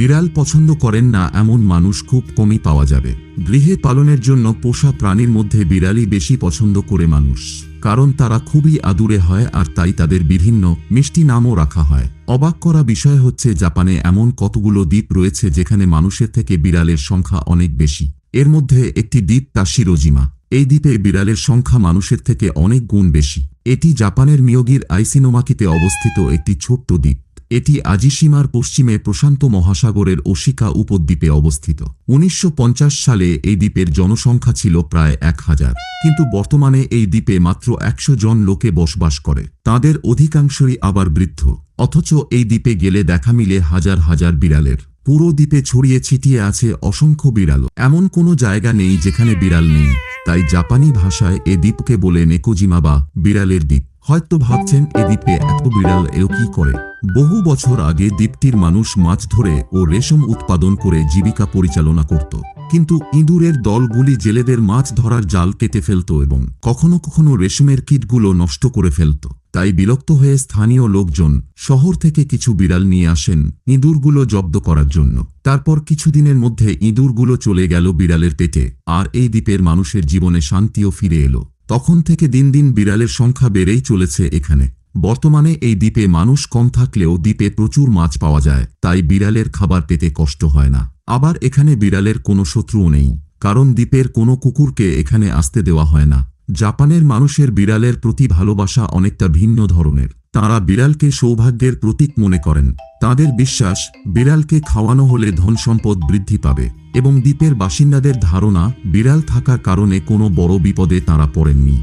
বিড়াল পছন্দ করেন না, এমন মানুষ খুব কমই পাওয়া যাবে। গৃহে পালনের জন্য পোষা প্রাণীর মধ্যে বিড়ালই বেশি পছন্দ করে মানুষ, কারণ তারা খুবই আদুরে হয় আর তাই তাদের বিভিন্ন মিষ্টি নামও রাখা হয়। অবাক করা বিষয় হচ্ছে, জাপানে এমন কতগুলো দ্বীপ রয়েছে যেখানে মানুষের থেকে বিড়ালের সংখ্যা অনেক বেশি। এর মধ্যে একটি দ্বীপ তাশিরোজিমা এই দ্বীপে বিড়ালের সংখ্যা মানুষের থেকে অনেক গুণ বেশি। এটি জাপানের মিয়োগির আইসিনোমাকিতে অবস্থিত একটি ছোট্ট দ্বীপ। এটি আজিসীমার পশ্চিমে প্রশান্ত মহাসাগরের ওশিকা উপদ্বীপে অবস্থিত। উনিশশো পঞ্চাশ সালে এই দ্বীপের জনসংখ্যা ছিল প্রায় এক হাজার। কিন্তু বর্তমানে এই দ্বীপে মাত্র একশো জন লোকে বসবাস করে। তাদের অধিকাংশই আবার বৃদ্ধ। অথচ এই দ্বীপে গেলে দেখা মিলে হাজার হাজার বিড়ালের। পুরো দ্বীপে ছড়িয়ে ছিটিয়ে আছে অসংখ্য বিড়াল এমন কোনো জায়গা নেই যেখানে বিড়াল নেই। তাই জাপানি ভাষায় এ দ্বীপকে বলে নেকোজিমা বা বিড়ালের দ্বীপ। হয়তো ভাবছেন এ দ্বীপে এত বিড়াল এও কি করে? বহু বছর আগে দ্বীপটির মানুষ মাছ ধরে ও রেশম উৎপাদন করে জীবিকা পরিচালনা করত। কিন্তু ইঁদুরের দলগুলি জেলেদের মাছ ধরার জাল কেটে ফেলত এবং কখনো কখনো রেশমের কীটগুলো নষ্ট করে ফেলত। তাই বিরক্ত হয়ে স্থানীয় লোকজন শহর থেকে কিছু বিড়াল নিয়ে আসেন ইঁদুরগুলো জব্দ করার জন্য। তারপর কিছুদিনের মধ্যে ইঁদুরগুলো চলে গেল বিড়ালের পেটে, আর এই দ্বীপের মানুষের জীবনে শান্তিও ফিরে এলো। তখন থেকে দিন দিন বিড়ালের সংখ্যা বেড়েই চলেছে এখানে। বর্তমানে এই দ্বীপে মানুষ কম থাকলেও দ্বীপে প্রচুর মাছ পাওয়া যায়, তাই বিড়ালের খাবার পেতে কষ্ট হয় না। আবার এখানে বিড়ালের কোনো শত্রুও নেই, কারণ দ্বীপের কোনো কুকুরকে এখানে আসতে দেওয়া হয় না। জাপানের মানুষের বিড়ালের প্রতি ভালোবাসা অনেকটা ভিন্ন ধরনের। তাঁরা বিড়ালকে সৌভাগ্যের প্রতীক মনে করেন। তাদের বিশ্বাস, বিড়ালকে খাওয়ানো হলে ধন সম্পদ বৃদ্ধি পাবে, এবং দ্বীপের বাসিন্দাদের ধারণা, বিড়াল থাকার কারণে কোনো বড় বিপদে তাঁরা পড়েননি।